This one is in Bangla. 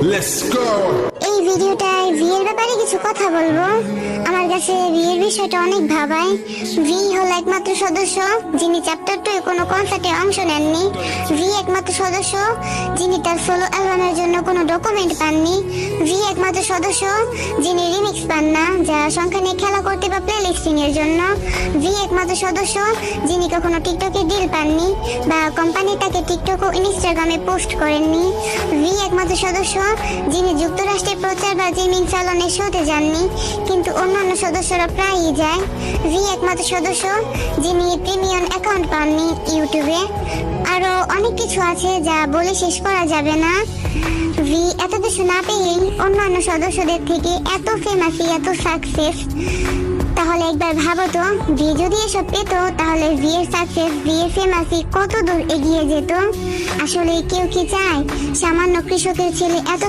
Let's go! এই ভিডিওটায় বিয়ের ব্যাপারে কিছু কথা বলব। আমার কাছে বিয়ের বিষয়টা অনেক ভাবায়। ভি হলো একমাত্র সদস্য, যিনি চ্যাপ্টার টু কোনো কনসার্টে অংশ নেননি। ভি একমাত্র সদস্য, যিনি তার সোলো অ্যালবামের জন্য কোনো ডকুমেন্ট পাননি। ভি একমাত্র সদস্য, যিনি রিমিক্স পান না। যা সংখ্যা নিয়ে খেলা করতে বা প্লে লিস্টিং এর জন্য ভি একমাত্র সদস্য, যিনি কখনো টিকটকে ডিল পাননি বা কোম্পানি তাকে টিকটক ও ইনস্টাগ্রামে পোস্ট করেননি ভি একমাত্র সদস্য, যিনি যুক্তরাষ্ট্রের প্রচার বা জিমিং স্যালনে শোতে যাননি, কিন্তু অন্যান্য সদস্যরা প্রায়ই যায়। ভি একমাত্র সদস্য, যিনি প্রিমিয়াম অ্যাকাউন্ট পাননি ইউটিউবে আরও অনেক কিছু আছে যা বলে শেষ করা যাবে না। ভি, এত কিছু না পেয়েই অন্যান্য সদস্যদের থেকে এত ফেমাসি এত সাকসেস তাহলে একবার ভাবো তো, ভি যদি এসব পেত, তাহলে ভি এর সাকসেস ভি এর ফেমাসি কত দূর এগিয়ে যেত। আসলে কেউ কি চায়? সামান্য কৃষকের ছেলে এত